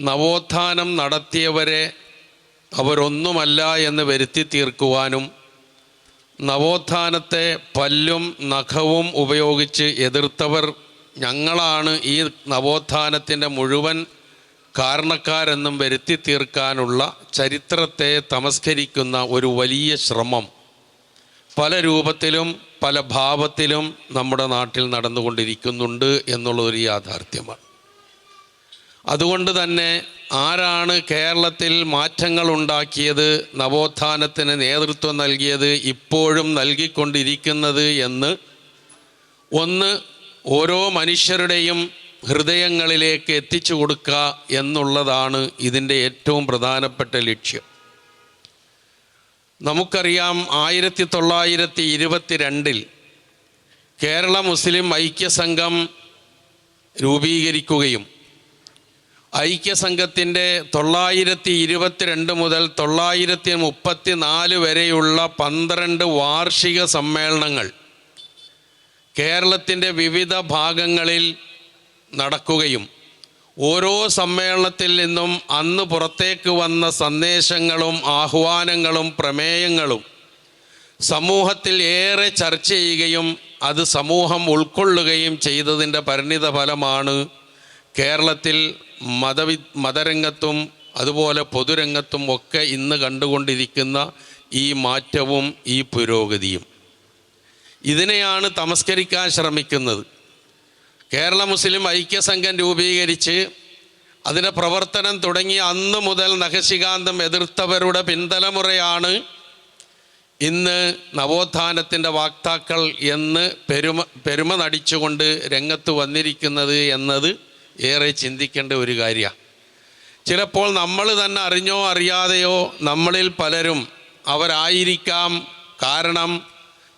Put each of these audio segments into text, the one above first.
നവോത്ഥാനം നടത്തിയവരെ അവരൊന്നുമല്ല എന്ന് വരുത്തി തീർക്കുവാനും നവോത്ഥാനത്തെ പല്ലും നഖവും ഉപയോഗിച്ച് എതിർത്തവർ ഞങ്ങളാണ് ഈ നവോത്ഥാനത്തിന്റെ മുഴുവൻ കാരണക്കാരെന്നും വരുത്തി തീർക്കാനുള്ള ചരിത്രത്തെ തമസ്കരിക്കുന്ന ഒരു വലിയ ശ്രമം. പല രൂപത്തിലും പല ഭാവത്തിലും നമ്മുടെ നാട്ടിൽ നടന്നുകൊണ്ടിരിക്കുന്നുണ്ട് എന്നുള്ളൊരു യാഥാർത്ഥ്യമാണ്. അതുകൊണ്ട് തന്നെ ആരാണ് കേരളത്തിൽ മാറ്റങ്ങൾ ഉണ്ടാക്കിയത് നവോത്ഥാനത്തിന് നേതൃത്വം നൽകിയത് ഇപ്പോഴും നൽകിക്കൊണ്ടിരിക്കുന്നത് എന്ന്? ഒന്ന് ഓരോ മനുഷ്യരുടെയും ഹൃദയങ്ങളിലേക്ക് എത്തിച്ചു കൊടുക്കുക എന്നുള്ളതാണ് ഇതിന്റെ ഏറ്റവും പ്രധാനപ്പെട്ട ലക്ഷ്യം. നമുക്കറിയാം ആയിരത്തി തൊള്ളായിരത്തി ഇരുപത്തിരണ്ടിൽ കേരള മുസ്ലിം ഐക്യസംഘം രൂപീകരിക്കുകയും ഐക്യസംഘത്തിന്റെ തൊള്ളായിരത്തി ഇരുപത്തിരണ്ട് മുതൽ തൊള്ളായിരത്തി മുപ്പത്തി നാല് വരെയുള്ള പന്ത്രണ്ട് വാർഷിക സമ്മേളനങ്ങൾ കേരളത്തിന്റെ വിവിധ ഭാഗങ്ങളിൽ നടക്കുകയും ഓരോ സമ്മേളനത്തിൽ നിന്നും അന്ന് പുറത്തേക്ക് വന്ന സന്ദേശങ്ങളും ആഹ്വാനങ്ങളും പ്രമേയങ്ങളും സമൂഹത്തിൽ ഏറെ ചർച്ച ചെയ്യുകയും അത് സമൂഹം ഉൾക്കൊള്ളുകയും ചെയ്തതിന്റെ പരിണിത ഫലമാണ് കേരളത്തിൽ മതവി മതരംഗത്തും അതുപോലെ പൊതുരംഗത്തും ഒക്കെ ഇന്ന് കണ്ടുകൊണ്ടിരിക്കുന്ന ഈ മാറ്റവും ഈ പുരോഗതിയും. ഇതിനെയാണ് തമസ്കരിക്കാൻ ശ്രമിക്കുന്നത്. കേരള മുസ്ലിം ഐക്യസംഘം രൂപീകരിച്ച് അതിന്റെ പ്രവർത്തനം തുടങ്ങി അന്ന് മുതൽ നഖശികാന്തം എതിർത്തവരുടെ പിൻതലമുറയാണ് ഇന്ന് നവോത്ഥാനത്തിന്റെ വാക്താക്കൾ എന്ന് പെരുമ പെരുമ നടിച്ചുകൊണ്ട് രംഗത്ത് വന്നിരിക്കുന്നത് എന്നത് ഏറെ ചിന്തിക്കേണ്ട ഒരു കാര്യമാണ് ചിലപ്പോൾ നമ്മൾ തന്നെ അറിഞ്ഞോ അറിയാതെയോ നമ്മളിൽ പലരും അവരായിരിക്കാം. കാരണം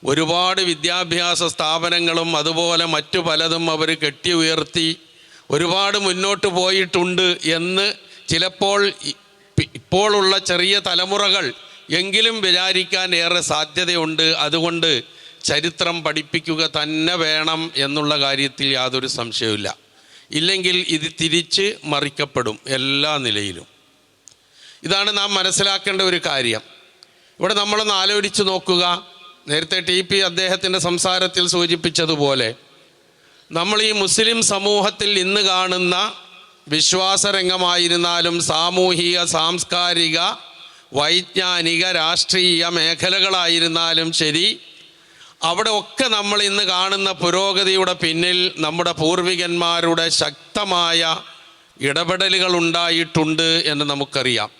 ഒരുപാട് വിദ്യാഭ്യാസ സ്ഥാപനങ്ങളും അതുപോലെ മറ്റു പലതും അവർ കെട്ടി ഉയർത്തി ഒരുപാട് മുന്നോട്ട് പോയിട്ടുണ്ട് എന്ന് ചിലപ്പോൾ ഇപ്പോഴുള്ള ചെറിയ തലമുറകൾ എങ്കിലും വിചാരിക്കാൻ ഏറെ സാധ്യതയുണ്ട്. അതുകൊണ്ട് ചരിത്രം പഠിപ്പിക്കുക തന്നെ വേണം എന്നുള്ള കാര്യത്തിൽ യാതൊരു സംശയവുമില്ല. ഇല്ലെങ്കിൽ ഇത് തിരിച്ച് മറിക്കപ്പെടും എല്ലാ നിലയിലും. ഇതാണ് നാം മനസ്സിലാക്കേണ്ട ഒരു കാര്യം. ഇവിടെ നമ്മളൊന്ന് ആലോചിച്ച് നോക്കുക. നേരത്തെ ടി പി അദ്ദേഹത്തിന്റെ സംസാരത്തിൽ സൂചിപ്പിച്ചതുപോലെ നമ്മൾ ഈ മുസ്ലിം സമൂഹത്തിൽ ഇന്ന് കാണുന്ന വിശ്വാസരംഗമായിരുന്നാലും സാമൂഹിക സാംസ്കാരിക വൈജ്ഞാനിക രാഷ്ട്രീയ മേഖലകളായിരുന്നാലും ശരി അവിടെ ഒക്കെ നമ്മൾ ഇന്ന് കാണുന്ന പുരോഗതിയുടെ പിന്നിൽ നമ്മുടെ പൂർവികന്മാരുടെ ശക്തമായ ഇടപെടലുകൾ ഉണ്ടായിട്ടുണ്ട് എന്ന് നമുക്കറിയാം.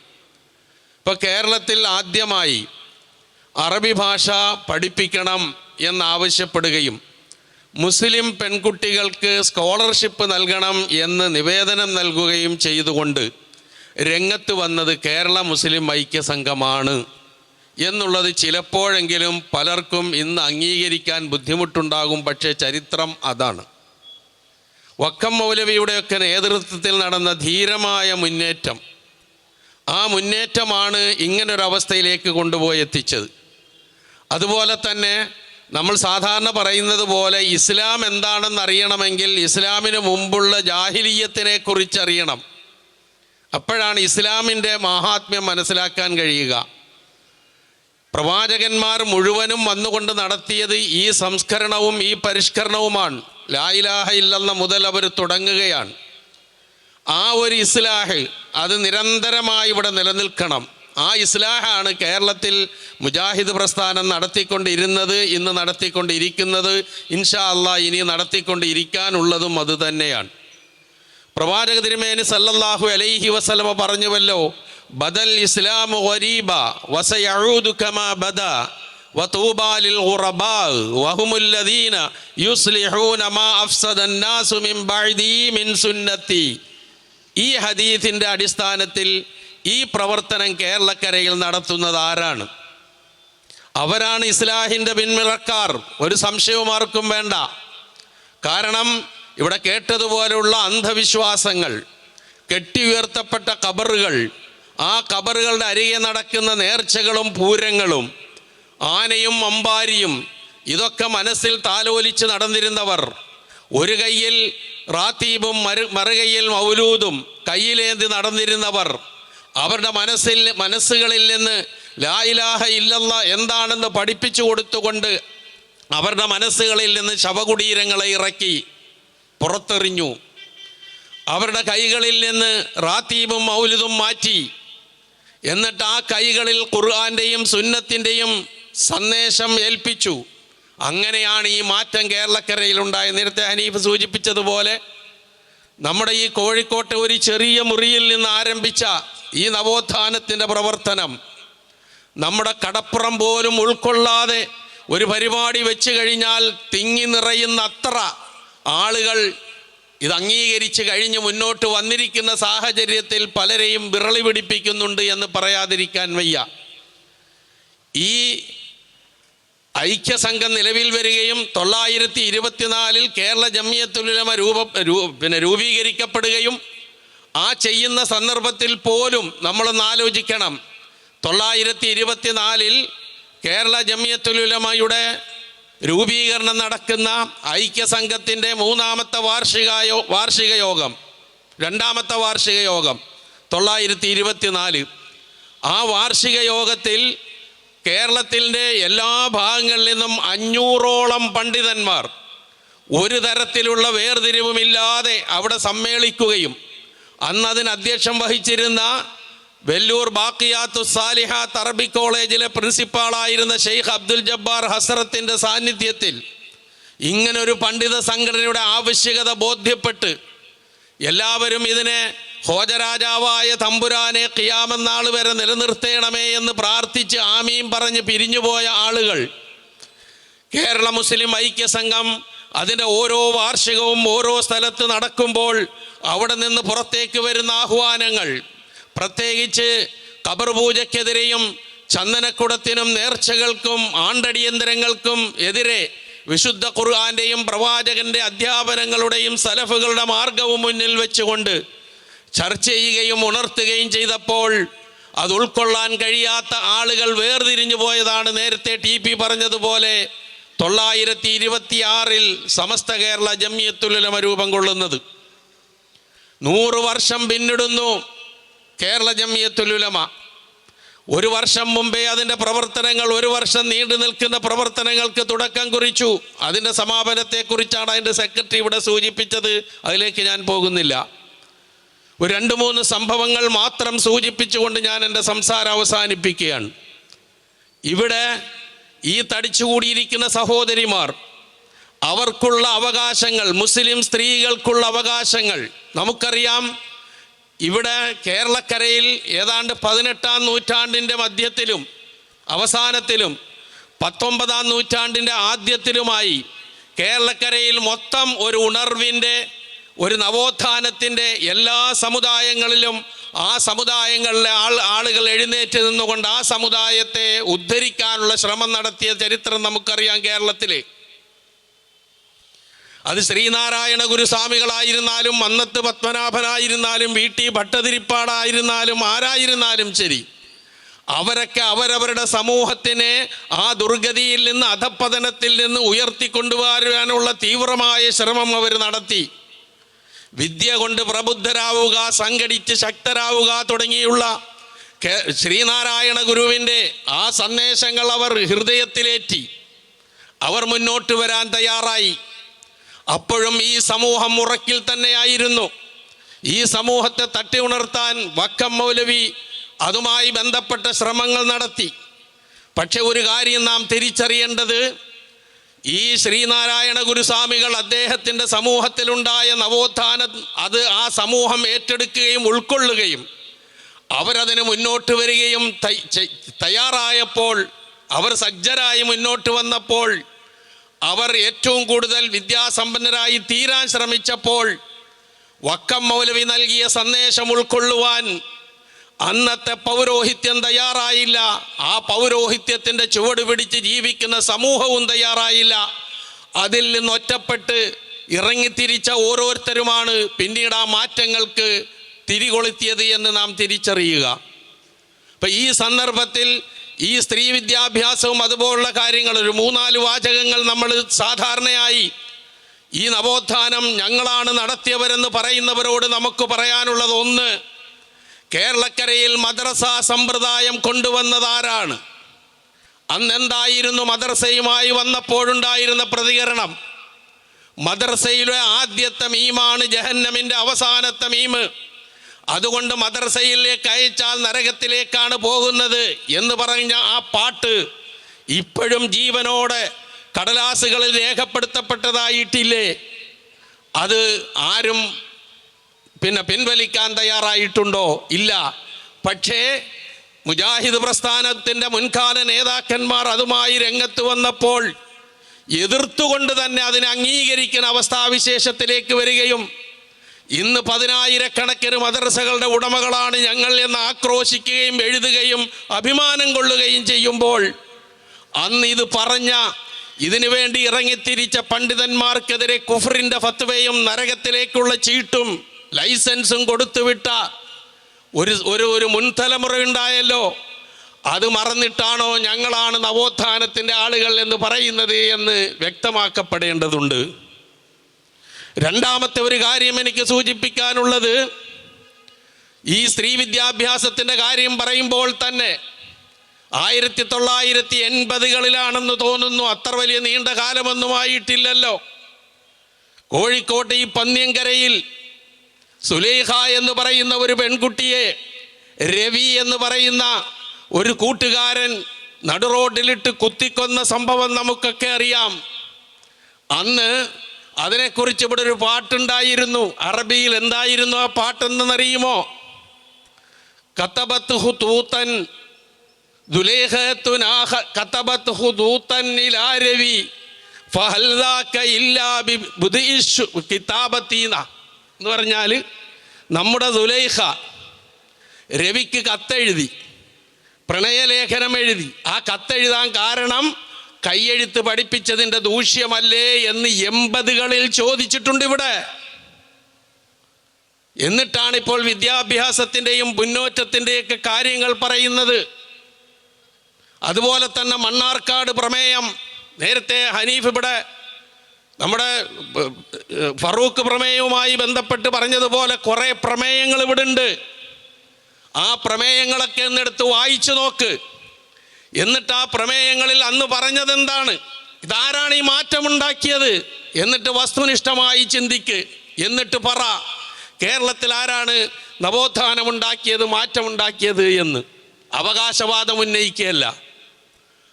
ഇപ്പോൾ കേരളത്തിൽ ആദ്യമായി അറബി ഭാഷ പഠിപ്പിക്കണം എന്നാവശ്യപ്പെടുകയും മുസ്ലിം പെൺകുട്ടികൾക്ക് സ്കോളർഷിപ്പ് നൽകണം എന്ന് നിവേദനം നൽകുകയും ചെയ്തുകൊണ്ട് രംഗത്ത് വന്നത് കേരള മുസ്ലിം ഐക്യസംഘമാണ്. എന്നുള്ളത് ചിലപ്പോഴെങ്കിലും പലർക്കും ഇന്ന് അംഗീകരിക്കാൻ ബുദ്ധിമുട്ടുണ്ടാകും പക്ഷേ ചരിത്രം അതാണ്. വക്കം മൗലവിയുടെയൊക്കെ നേതൃത്വത്തിൽ നടന്ന ധീരമായ മുന്നേറ്റം. ആ മുന്നേറ്റമാണ് ഇങ്ങനൊരവസ്ഥയിലേക്ക് കൊണ്ടുപോയി എത്തിച്ചത്. അതുപോലെ തന്നെ നമ്മൾ സാധാരണ പറയുന്നത് പോലെ ഇസ്ലാം എന്താണെന്ന് അറിയണമെങ്കിൽ ഇസ്ലാമിന് മുമ്പുള്ള ജാഹിലീയത്തിനെ കുറിച്ചറിയണം അപ്പോഴാണ് ഇസ്ലാമിന്റെ മഹാത്മ്യം മനസ്സിലാക്കാൻ കഴിയുക. പ്രവാചകന്മാർ മുഴുവനും വന്നുകൊണ്ട് നടത്തിയത് ഈ സംസ്കരണവും ഈ പരിഷ്കരണവുമാണ്. ലായിലാഹ ഇല്ലെന്ന മുതൽ അവർ തുടങ്ങുകയാണ്. ആ ഒരു ഇസ്ലാഹ് അത് നിരന്തരമായി ഇവിടെ നിലനിൽക്കണം. ആ ഇസ്ലാഹാണ് കേരളത്തിൽ മുജാഹിദ് പ്രസ്ഥാനം നടത്തിക്കൊണ്ടിരുന്നത് ഇന്ന് നടത്തിക്കൊണ്ടിരിക്കുന്നത്. ഇൻഷാ അള്ളാ ഇനി നടത്തിക്കൊണ്ടിരിക്കാനുള്ളതും അത് തന്നെയാണ്. പ്രവാചക തിരുമേനി സല്ലല്ലാഹു അലൈഹി വസലമ പറഞ്ഞുവല്ലോ ബദൽ ഇസ്ലാം ഗരീബ വസയഊദു കമാ ബദ വതൂബാ ലിൽ ഗുറബാ വഹുമുൽ ലദീന യുസ്ലിഹൂന മാ അഫ്സദ الناس മിൻ ബഅദി മിൻ സുന്നത്തി ഈ ഹദീസിൻ്റെ അടിസ്ഥാനത്തിൽ ഈ പ്രവർത്തനം കേരളക്കരയിൽ നടത്തുന്നത് ആരാണ് അവരാണ് ഇസ്ലാഹിൻ്റെ പിന്മിറക്കാർ ഒരു സംശയവും ആർക്കും വേണ്ട കാരണം ഇവിടെ കേട്ടതുപോലുള്ള അന്ധവിശ്വാസങ്ങൾ കെട്ടിയുയർത്തപ്പെട്ട കബറുകൾ ആ കബറുകളുടെ അരികെ നടക്കുന്ന നേർച്ചകളും പൂരങ്ങളും ആനയും അമ്പാരിയും ഇതൊക്കെ മനസ്സിൽ താലോലിച്ച് നടന്നിരുന്നവർ ഒരു കയ്യിൽ റാത്തീബും മറു മറുകയ്യിൽ മൗലൂദും കയ്യിലേന്തി നടന്നിരുന്നവർ അവരുടെ മനസ്സിൽ മനസ്സുകളിൽ നിന്ന് ലായിലാഹ ഇല്ലല്ല എന്താണെന്ന് പഠിപ്പിച്ചു കൊടുത്തുകൊണ്ട് അവരുടെ മനസ്സുകളിൽ നിന്ന് ശവകുടീരങ്ങളെ ഇറക്കി പുറത്തെറിഞ്ഞു. അവരുടെ കൈകളിൽ നിന്ന് റാത്തീബും മൗലിദും മാറ്റി എന്നിട്ട് ആ കൈകളിൽ ഖുർആന്റെയും സുന്നത്തിന്റെയും സന്ദേശം ഏൽപ്പിച്ചു. അങ്ങനെയാണ് ഈ മാറ്റം കേരളക്കരയിൽ ഉണ്ടായത്. നേരത്തെ ഹനീഫ് സൂചിപ്പിച്ചതുപോലെ നമ്മുടെ ഈ കോഴിക്കോട്ടെ ഒരു ചെറിയ മുറിയിൽ നിന്ന് ആരംഭിച്ച ഈ നവോത്ഥാനത്തിന്റെ പ്രവർത്തനം നമ്മുടെ കടപ്പുറം പോലും ഉൾക്കൊള്ളാതെ ഒരു പരിപാടി വെച്ച് കഴിഞ്ഞാൽ തിങ്ങി നിറയുന്ന അത്ര ആളുകൾ ഇത് അംഗീകരിച്ച് കഴിഞ്ഞ് മുന്നോട്ട് വന്നിരിക്കുന്ന സാഹചര്യത്തിൽ പലരെയും വിറളി പിടിപ്പിക്കുന്നുണ്ട് എന്ന് പറയാതിരിക്കാൻ വയ്യ. ഈ ഐക്യസംഘം നിലവിൽ വരികയും തൊള്ളായിരത്തി ഇരുപത്തിനാലിൽ കേരള ജമിയത്തുലമ രൂപ പിന്നെ രൂപീകരിക്കപ്പെടുകയും ആ ചെയ്യുന്ന സന്ദർഭത്തിൽ പോലും നമ്മളൊന്ന് ആലോചിക്കണം. തൊള്ളായിരത്തി ഇരുപത്തിനാലിൽ കേരള ജമിയത്തുലമയുടെ രൂപീകരണം നടക്കുന്ന ഐക്യസംഘത്തിന്റെ മൂന്നാമത്തെ വാർഷിക വാർഷിക യോഗം രണ്ടാമത്തെ വാർഷിക യോഗം തൊള്ളായിരത്തി ഇരുപത്തിനാല് ആ വാർഷിക യോഗത്തിൽ കേരളത്തിന്റെ എല്ലാ ഭാഗങ്ങളിൽ നിന്നും അഞ്ഞൂറോളം പണ്ഡിതന്മാർ ഒരു തരത്തിലുള്ള വേർതിരിവുമില്ലാതെ അവിടെ സമ്മേളിക്കുകയും അന്ന് അതിന് അധ്യക്ഷം വഹിച്ചിരുന്ന വെല്ലൂർ ബാക്കിയാത്തു സാലിഹാത്ത് അറബി കോളേജിലെ പ്രിൻസിപ്പാളായിരുന്ന ഷെയ്ഖ് അബ്ദുൽ ജബ്ബാർ ഹസറത്തിന്റെ സാന്നിധ്യത്തിൽ ഇങ്ങനൊരു പണ്ഡിത സംഘടനയുടെ ആവശ്യകത ബോധ്യപ്പെട്ട് എല്ലാവരും ഇതിനെ ഹോജരാജാവായ തമ്പുരാനെ കിയാമെന്നാൾ വരെ നിലനിർത്തേണമേ എന്ന് പ്രാർത്ഥിച്ച് ആമീം പറഞ്ഞ് പിരിഞ്ഞുപോയ ആളുകൾ കേരള മുസ്ലിം ഐക്യ സംഘം അതിന്റെ ഓരോ വാർഷികവും ഓരോ സ്ഥലത്ത് നടക്കുമ്പോൾ അവിടെ നിന്ന് പുറത്തേക്ക് വരുന്ന ആഹ്വാനങ്ങൾ പ്രത്യേകിച്ച് ഖബർ പൂജയ്ക്കെതിരെയും ചന്ദനക്കുടത്തിനും നേർച്ചകൾക്കും ആണ്ടടിയന്തരങ്ങൾക്കും എതിരെ വിശുദ്ധ ഖുർആന്റെയും പ്രവാചകന്റെ അധ്യാപനങ്ങളുടെയും സലഫുകളുടെ മാർഗവും മുന്നിൽ വെച്ചുകൊണ്ട് ചർച്ച ചെയ്യുകയും ഉണർത്തുകയും ചെയ്തപ്പോൾ അത് ഉൾക്കൊള്ളാൻ കഴിയാത്ത ആളുകൾ വേർതിരിഞ്ഞു പോയതാണ് നേരത്തെ ടി പി പറഞ്ഞതുപോലെ തൊള്ളായിരത്തി ഇരുപത്തിയാറിൽ സമസ്ത കേരള ജമ്യത്തുലമ രൂപം കൊള്ളുന്നത്. നൂറ് വർഷം പിന്നിടുന്നു. കേരള ജമ്മിയത്തുലുലമ ഒരു വർഷം മുമ്പേ അതിന്റെ പ്രവർത്തനങ്ങൾ ഒരു വർഷം നീണ്ടു നിൽക്കുന്ന പ്രവർത്തനങ്ങൾക്ക് തുടക്കം കുറിച്ചു. അതിന്റെ സമാപനത്തെക്കുറിച്ചാണ് അതിന്റെ സെക്രട്ടറി ഇവിടെ സൂചിപ്പിച്ചത്. അതിലേക്ക് ഞാൻ പോകുന്നില്ല. ഒരു രണ്ട് മൂന്ന് സംഭവങ്ങൾ മാത്രം സൂചിപ്പിച്ചുകൊണ്ട് ഞാൻ എന്റെ സംസാരം അവസാനിപ്പിക്കുകയാണ്. ഇവിടെ ഈ തടിച്ചുകൂടിയിരിക്കുന്ന സഹോദരിമാർ അവർക്കുള്ള അവകാശങ്ങൾ മുസ്ലിം സ്ത്രീകൾക്കുള്ള അവകാശങ്ങൾ നമുക്കറിയാം ഇവിടെ കേരളക്കരയിൽ ഏതാണ്ട് പതിനെട്ടാം നൂറ്റാണ്ടിന്റെ മധ്യത്തിലും അവസാനത്തിലും പത്തൊമ്പതാം നൂറ്റാണ്ടിന്റെ ആദ്യത്തിലുമായി കേരളക്കരയിൽ മൊത്തം ഒരു ഉണർവിന്റെ ഒരു നവോത്ഥാനത്തിന്റെ എല്ലാ സമുദായങ്ങളിലും ആ സമുദായങ്ങളിലെ ആൾ ആളുകൾ എഴുന്നേറ്റ് നിന്നുകൊണ്ട് ആ സമുദായത്തെ ഉദ്ധരിക്കാനുള്ള ശ്രമം നടത്തിയ ചരിത്രം നമുക്കറിയാം കേരളത്തിലെ അത് ശ്രീനാരായണ ഗുരുസ്വാമികളായിരുന്നാലും മന്നത്ത് പത്മനാഭനായിരുന്നാലും വി ടി ഭട്ടതിരിപ്പാടായിരുന്നാലും ആരായിരുന്നാലും ശരി അവരൊക്കെ അവരവരുടെ സമൂഹത്തിനെ ആ ദുർഗതിയിൽ നിന്ന് അധപ്പതനത്തിൽ നിന്ന് ഉയർത്തിക്കൊണ്ടുവരാനുള്ള തീവ്രമായ ശ്രമം അവർ നടത്തി. വിദ്യ കൊണ്ട് പ്രബുദ്ധരാവുക സംഘടിച്ച് ശക്തരാവുക തുടങ്ങിയുള്ള ശ്രീനാരായണ ഗുരുവിന്റെ ആ സന്ദേശങ്ങൾ അവർ ഹൃദയത്തിലേറ്റി. അവർ മുന്നോട്ട് വരാൻ തയ്യാറായി. അപ്പോഴും ഈ സമൂഹം ഉറക്കിൽ തന്നെയായിരുന്നു. ഈ സമൂഹത്തെ തട്ടി ഉണർത്താൻ വക്കം മൗലവി അതുമായി ബന്ധപ്പെട്ട ശ്രമങ്ങൾ നടത്തി. പക്ഷെ ഒരു കാര്യം നാം തിരിച്ചറിയേണ്ടത് ഈ ശ്രീനാരായണ ഗുരുസ്വാമികൾ അദ്ദേഹത്തിന്റെ സമൂഹത്തിലുണ്ടായ നവോത്ഥാനം അത് ആ സമൂഹം ഏറ്റെടുക്കുകയും ഉൾക്കൊള്ളുകയും അവരതിന് മുന്നോട്ട് വരികയും തയ്- തയ്യാറായപ്പോൾ അവർ സജ്ജരായി മുന്നോട്ട് വന്നപ്പോൾ അവർ ഏറ്റവും കൂടുതൽ വിദ്യാസമ്പന്നരായി തീരാൻ ശ്രമിച്ചപ്പോൾ വക്കം മൗലവി നൽകിയ സന്ദേശം ഉൾക്കൊള്ളുവാൻ അന്നത്തെ പൗരോഹിത്യം തയ്യാറായില്ല. ആ പൗരോഹിത്യത്തിന്റെ ചുവട് പിടിച്ച് ജീവിക്കുന്ന സമൂഹവും തയ്യാറായില്ല. അതിൽ നിന്ന് ഒറ്റപ്പെട്ട് ഇറങ്ങിത്തിരിച്ച ഓരോരുത്തരുമാണ് പിന്നീട് ആ മാറ്റങ്ങൾക്ക് തിരികൊളുത്തിയത് എന്ന് നാം തിരിച്ചറിയുക. അപ്പം ഈ സന്ദർഭത്തിൽ ഈ സ്ത്രീ വിദ്യാഭ്യാസവും അതുപോലുള്ള കാര്യങ്ങൾ ഒരു മൂന്നാൽ വാചകങ്ങൾ നമ്മൾ സാധാരണയായി ഈ നവോത്ഥാനം ഞങ്ങളാണ് നടത്തിയവരെന്ന് പറയുന്നവരോട് നമുക്ക് പറയാനുള്ളത് ഒന്ന് കേരളക്കരയിൽ മദ്രസ സമ്പ്രദായം കൊണ്ടുവന്നതാരാണ്? അന്നെന്തായിരുന്നു മദ്രസയുമായി വന്നപ്പോഴുണ്ടായിരുന്ന പ്രതികരണം? മദ്രസയിലെ ആദ്യത്തെ മീമാണ് ജഹന്നമിന്റെ അവസാനത്തെ മീമ് അതുകൊണ്ട് മദ്രസയിലേക്ക് അയച്ചാൽ നരകത്തിലേക്കാണ് പോകുന്നത് എന്ന് പറഞ്ഞ ആ പാട്ട് ഇപ്പോഴും ജീവനോടെ കടലാസുകളിൽ രേഖപ്പെടുത്തപ്പെട്ടതായിട്ടില്ലേ? അത് ആരും പിന്നെ പിൻവലിക്കാൻ തയ്യാറായിട്ടുണ്ടോ? ഇല്ല. പക്ഷേ മുജാഹിദ് പ്രസ്ഥാനത്തിന്റെ മുൻകാല നേതാക്കന്മാർ അതുമായി രംഗത്ത് വന്നപ്പോൾ എതിർത്തുകൊണ്ട് തന്നെ അതിനെ അംഗീകരിക്കുന്ന അവസ്ഥാവിശേഷത്തിലേക്ക് വരികയും ഇന്ന് പതിനായിരക്കണക്കിന് മദ്രസകളുടെ ഉടമകളാണ് ഞങ്ങൾ എന്ന് ആക്രോശിക്കുകയും എഴുതുകയും അഭിമാനം കൊള്ളുകയും ചെയ്യുമ്പോൾ അന്ന് ഇത് പറഞ്ഞ ഇതിനു വേണ്ടി ഇറങ്ങിത്തിരിച്ച പണ്ഡിതന്മാർക്കെതിരെ കുഫറിന്റെ ഫത്വയും നരകത്തിലേക്കുള്ള ചീട്ടും ലൈസൻസും കൊടുത്തുവിട്ട ഒരു ഒരു ഒരു മുൻതലമുറ ഉണ്ടായല്ലോ അത് മറന്നിട്ടാണോ ഞങ്ങളാണ് നവോത്ഥാനത്തിന്റെ ആളുകൾ എന്ന് പറയുന്നത് എന്ന് വ്യക്തമാക്കപ്പെടേണ്ടതുണ്ട്. രണ്ടാമത്തെ ഒരു കാര്യം എനിക്ക് സൂചിപ്പിക്കാനുള്ളത് ഈ സ്ത്രീ വിദ്യാഭ്യാസത്തിന്റെ കാര്യം പറയുമ്പോൾ തന്നെ ആയിരത്തി തൊള്ളായിരത്തി എൺപതുകളിലാണെന്ന് തോന്നുന്നു. അത്ര വലിയ നീണ്ട കാലമൊന്നും ആയിട്ടില്ലല്ലോ. കോഴിക്കോട്ട് ഈ പന്ന്യങ്കരയിൽ സുലേഖ എന്ന് പറയുന്ന ഒരു പെൺകുട്ടിയെ രവി എന്ന് പറയുന്ന ഒരു കൂട്ടുകാരൻ നടുറോഡിലിട്ട് കുത്തിക്കൊന്ന സംഭവം നമുക്കൊക്കെ അറിയാം. അന്ന് അതിനെക്കുറിച്ച് ഇവിടെ ഒരു പാട്ടുണ്ടായിരുന്നു. അറബിയിൽ എന്തായിരുന്നു ആ പാട്ടെന്നറിയുമോ? കത്തബത്ത് ബുദ്ധിഷു എന്ന് പറഞ്ഞാൽ നമ്മുടെ ദുലൈഹ രവിക്ക് കത്തെഴുതി പ്രണയലേഖനം എഴുതി. ആ കത്തെഴുതാൻ കാരണം കയ്യെഴുത്ത് പഠിപ്പിച്ചതിന്റെ ദൂഷ്യമല്ലേ എന്ന് എൺപതുകളിൽ ചോദിച്ചിട്ടുണ്ട് ഇവിടെ. എന്നിട്ടാണ് ഇപ്പോൾ വിദ്യാഭ്യാസത്തിന്റെയും മുന്നോറ്റത്തിന്റെയൊക്കെ കാര്യങ്ങൾ പറയുന്നത്. അതുപോലെ തന്നെ മണ്ണാർക്കാട് പ്രമേയം നേരത്തെ ഹനീഫ് ഇവിടെ നമ്മുടെ ഫറൂഖ് പ്രമേയവുമായി ബന്ധപ്പെട്ട് പറഞ്ഞതുപോലെ കുറേ പ്രമേയങ്ങൾ ഇവിടെ ഉണ്ട് ആ പ്രമേയങ്ങളൊക്കെ എന്നെടുത്ത് വായിച്ചു നോക്ക്. എന്നിട്ട് ആ പ്രമേയങ്ങളിൽ അന്ന് പറഞ്ഞത് എന്താണ് ഇതാരാണ് ഈ മാറ്റമുണ്ടാക്കിയത്? എന്നിട്ട് വസ്തുനിഷ്ഠമായി ചിന്തിക്ക്. എന്നിട്ട് പറ കേരളത്തിൽ ആരാണ് നവോത്ഥാനമുണ്ടാക്കിയത് മാറ്റമുണ്ടാക്കിയത് എന്ന്. അവകാശവാദം ഉന്നയിക്കുകയല്ല.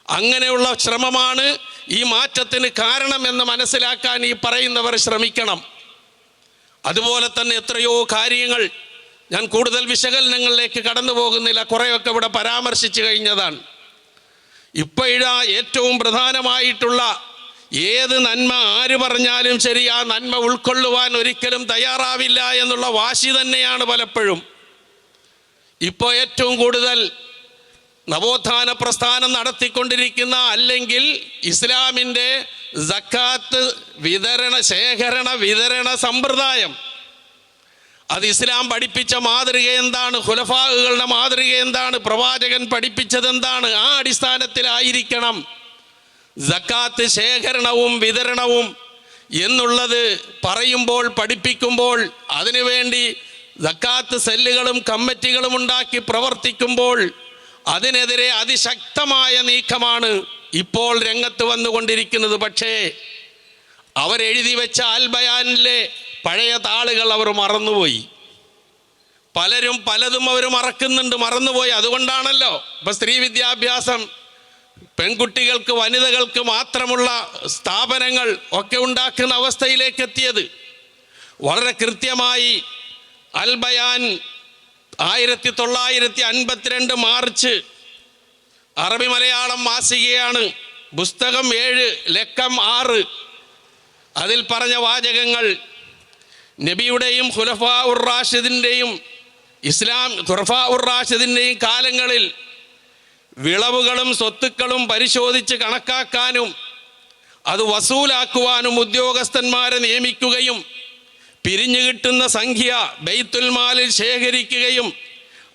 അങ്ങനെയുള്ള ശ്രമമാണ് ഈ മാറ്റത്തിന് കാരണം എന്ന് മനസ്സിലാക്കാൻ ഈ പറയുന്നവർ ശ്രമിക്കണം. അതുപോലെ തന്നെ എത്രയോ കാര്യങ്ങൾ ഞാൻ കൂടുതൽ വിശകലനങ്ങളിലേക്ക് കടന്നു പോകുന്നില്ല കുറേയൊക്കെ ഇവിടെ പരാമർശിച്ചു കഴിഞ്ഞതാണ്. ഇപ്പോഴാ ഏറ്റവും പ്രധാനമായിട്ടുള്ള ഏത് നന്മ ആര് പറഞ്ഞാലും ശരി ആ നന്മ ഉൾക്കൊള്ളുവാൻ ഒരിക്കലും തയ്യാറാവില്ല എന്നുള്ള വാശി തന്നെയാണ് പലപ്പോഴും. ഇപ്പോൾ ഏറ്റവും കൂടുതൽ നവോത്ഥാന പ്രസ്ഥാനം നടത്തിക്കൊണ്ടിരിക്കുന്ന അല്ലെങ്കിൽ ഇസ്ലാമിന്റെ ജക്കാത്ത് വിതരണ ശേഖരണ വിതരണ സമ്പ്രദായം അത് ഇസ്ലാം പഠിപ്പിച്ച മാതൃക എന്താണ്? ഹുലഫാഹുകളുടെ മാതൃക എന്താണ്? പ്രവാചകൻ പഠിപ്പിച്ചത് എന്താണ്? ആ അടിസ്ഥാനത്തിലായിരിക്കണം. ജക്കാത്ത് ശേഖരണവും വിതരണവും എന്നുള്ളത് പറയുമ്പോൾ പഠിപ്പിക്കുമ്പോൾ അതിനുവേണ്ടി ജക്കാത്ത് സെല്ലുകളും കമ്മിറ്റികളും ഉണ്ടാക്കി പ്രവർത്തിക്കുമ്പോൾ അതിനെതിരെ അതിശക്തമായ നീക്കമാണ് ഇപ്പോൾ രംഗത്ത് വന്നുകൊണ്ടിരിക്കുന്നത്. പക്ഷേ അവരെഴുതി വെച്ച അൽബയാനിലെ പഴയ താളുകൾ അവർ മറന്നുപോയി. പലരും പലതും അവർ മറക്കുന്നുണ്ട് മറന്നുപോയി. അതുകൊണ്ടാണല്ലോ ഇപ്പം സ്ത്രീ വിദ്യാഭ്യാസം പെൺകുട്ടികൾക്ക് വനിതകൾക്ക് മാത്രമുള്ള സ്ഥാപനങ്ങൾ ഒക്കെ ഉണ്ടാക്കുന്ന അവസ്ഥയിലേക്ക് എത്തിയത്. വളരെ കൃത്യമായി അൽബയാൻ ആയിരത്തി തൊള്ളായിരത്തി അൻപത്തിരണ്ട് മാർച്ച് അറബി മലയാളം മാസികയാണ് പുസ്തകം ഏഴ് ലക്കം ആറ്. അതിൽ പറഞ്ഞ വാചകങ്ങൾ നബിയുടെയും ഖുലഫാ ഉർ റാഷിദിന്റെയും ഇസ്ലാം ഖുർഫാ ഉർ റാഷിദിന്റെയും കാലങ്ങളിൽ വിളവുകളും സ്വത്തുക്കളും പരിശോധിച്ച് കണക്കാക്കാനും അത് വസൂലാക്കുവാനും ഉദ്യോഗസ്ഥന്മാരെ നിയമിക്കുകയും പിരിഞ്ഞു കിട്ടുന്ന സംഖ്യ ബെയ്ത്തുൽമാലിൽ ശേഖരിക്കുകയും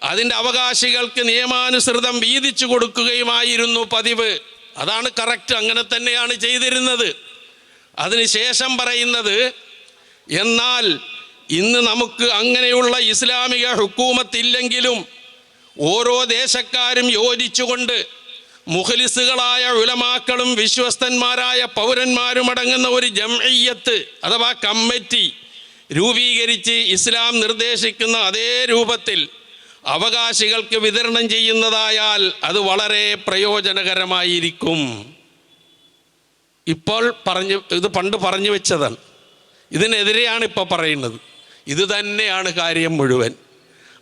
അതിന്റെ അവകാശികൾക്ക് നിയമാനുസൃതം വീതിച്ചു കൊടുക്കുകയുമായിരുന്നു പതിവ്. അതാണ് കറക്റ്റ് അങ്ങനെ തന്നെയാണ് ചെയ്തിരുന്നത്. അതിനുശേഷം പറയുന്നത് എന്നാൽ ഇന്ന് നമുക്ക് അങ്ങനെയുള്ള ഇസ്ലാമിക ഹുക്കൂമത്തില്ലെങ്കിലും ഓരോ ദേശക്കാരും യോജിച്ചുകൊണ്ട് മുഖലിസുകളായ ഉലമാക്കളും വിശ്വസ്തന്മാരായ പൗരന്മാരും അടങ്ങുന്ന ഒരു ജംഇയ്യത്ത് അഥവാ കമ്മിറ്റി രൂപീകരിച്ച് ഇസ്ലാം നിർദ്ദേശിക്കുന്ന അതേ രൂപത്തിൽ അവകാശികൾക്ക് വിതരണം ചെയ്യുന്നതായാൽ അത് വളരെ പ്രയോജനകരമായിരിക്കും. ഇപ്പോൾ പറഞ്ഞു ഇത് പണ്ട് പറഞ്ഞു വെച്ചതാണ്. ഇതിനെതിരെയാണ് ഇപ്പോൾ പറയുന്നത്. ഇത് തന്നെയാണ് കാര്യം മുഴുവൻ.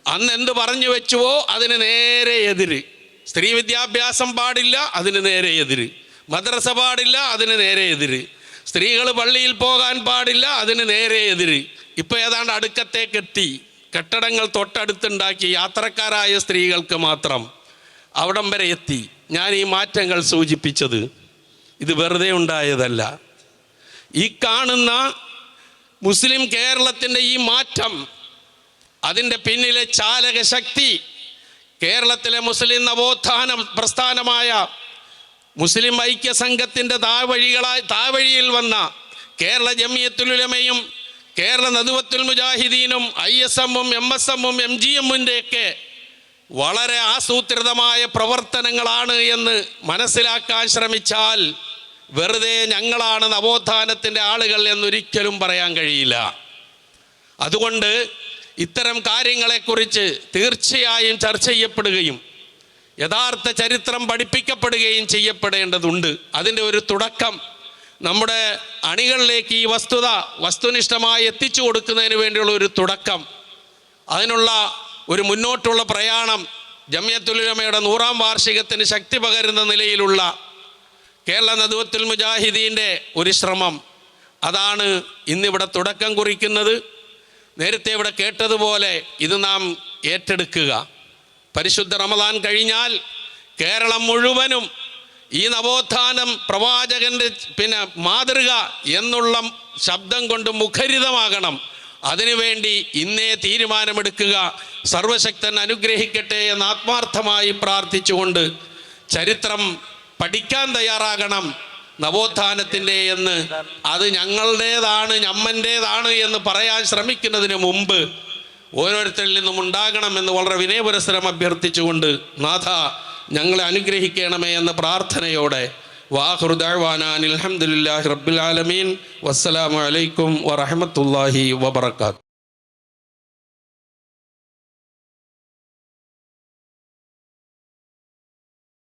അന്ന് എന്ത് പറഞ്ഞു വെച്ചുവോ അതിന് നേരെ എതിര്. സ്ത്രീ വിദ്യാഭ്യാസം പാടില്ല അതിന് നേരെ എതിര്. മദ്രസ പാടില്ല അതിന് നേരെ എതിര്. സ്ത്രീകൾ പള്ളിയിൽ പോകാൻ പാടില്ല അതിന് നേരെ എതിര്. ഇപ്പൊ ഏതാണ്ട് അടുക്കത്തേക്കെത്തി കെട്ടിടങ്ങൾ തൊട്ടടുത്തുണ്ടാക്കി യാത്രക്കാരായ സ്ത്രീകൾക്ക് മാത്രം അവിടം വരെ എത്തി. ഞാൻ ഈ മാറ്റങ്ങൾ സൂചിപ്പിച്ചത് ഇത് വെറുതെ ഉണ്ടായതല്ല. ഈ കാണുന്ന മുസ്ലിം കേരളത്തിന്റെ ഈ മാറ്റം അതിന്റെ പിന്നിലെ ചാലക ശക്തി കേരളത്തിലെ മുസ്ലിം നവോത്ഥാനം പ്രസ്ഥാനമായ മുസ്ലിം ഐക്യ സംഘത്തിന്റെ താവഴികളായി താവഴിയിൽ വന്ന കേരള ജമിയത്തുലുലമയും കേരള നദുവത്തുൽ മുജാഹിദീനും ഐ എസ് എമ്മും എം എസ് എമ്മും എം ജി എമ്മിന്റെയൊക്കെ വളരെ ആസൂത്രിതമായ പ്രവർത്തനങ്ങളാണ് എന്ന് മനസ്സിലാക്കാൻ ശ്രമിച്ചാൽ വെറുതെ ഞങ്ങളാണ് നവോത്ഥാനത്തിന്റെ ആളുകൾ എന്നൊരിക്കലും പറയാൻ കഴിയില്ല. അതുകൊണ്ട് ഇത്തരം കാര്യങ്ങളെക്കുറിച്ച് തീർച്ചയായും ചർച്ച ചെയ്യപ്പെടുകയും യഥാർത്ഥ ചരിത്രം പഠിപ്പിക്കപ്പെടുകയും ചെയ്യപ്പെടേണ്ടതുണ്ട്. അതിന്റെ ഒരു തുടക്കം നമ്മുടെ അണികളിലേക്ക് ഈ വസ്തുത വസ്തുനിഷ്ഠമായി എത്തിച്ചു കൊടുക്കുന്നതിന് വേണ്ടിയുള്ള ഒരു തുടക്കം. അതിനുള്ള ഒരു മുന്നോട്ടുള്ള പ്രയാണം ജമിയത്തുലുലമയുടെ നൂറാം വാർഷികത്തിന് ശക്തി പകരുന്ന നിലയിലുള്ള കേരള നദുവത്തുൽ മുജാഹിദീന്റെ ഒരു ശ്രമം. അതാണ് ഇന്നിവിടെ തുടക്കം കുറിക്കുന്നത്. നേരത്തെ ഇവിടെ കേട്ടതുപോലെ ഇത് നാം ഏറ്റെടുക്കുക. പരിശുദ്ധ റമദാൻ കഴിഞ്ഞാൽ കേരളം മുഴുവനും ഈ നവോത്ഥാനം പ്രവാചകന്റെ പിന്നെ മാതൃക എന്നുള്ള ശബ്ദം കൊണ്ട് മുഖരിതമാകണം. അതിനുവേണ്ടി ഇന്നേ തീരുമാനമെടുക്കുക. സർവശക്തൻ അനുഗ്രഹിക്കട്ടെ എന്ന് ആത്മാർത്ഥമായി പ്രാർത്ഥിച്ചുകൊണ്ട് ചരിത്രം പഠിക്കാൻ തയ്യാറാകണം നവോത്ഥാനത്തിന്റെ എന്ന്. അത് ഞങ്ങളുടേതാണ് ഞമ്മന്റേതാണ് എന്ന് പറയാൻ ശ്രമിക്കുന്നതിന് മുമ്പ് ഓരോരുത്തരിൽ നിന്നും ഉണ്ടാകണമെന്ന് വളരെ വിനയപുരസരം അഭ്യർത്ഥിച്ചുകൊണ്ട് നാഥ ഞങ്ങളെ അനുഗ്രഹിക്കണമേ എന്ന പ്രാർത്ഥനയോടെ വാഹുദാൻ റബ്ബുലാലമീൻ വസ്സലാമലൈക്കും വറഹമത്തല്ലാഹി വബർക്കാത്ത്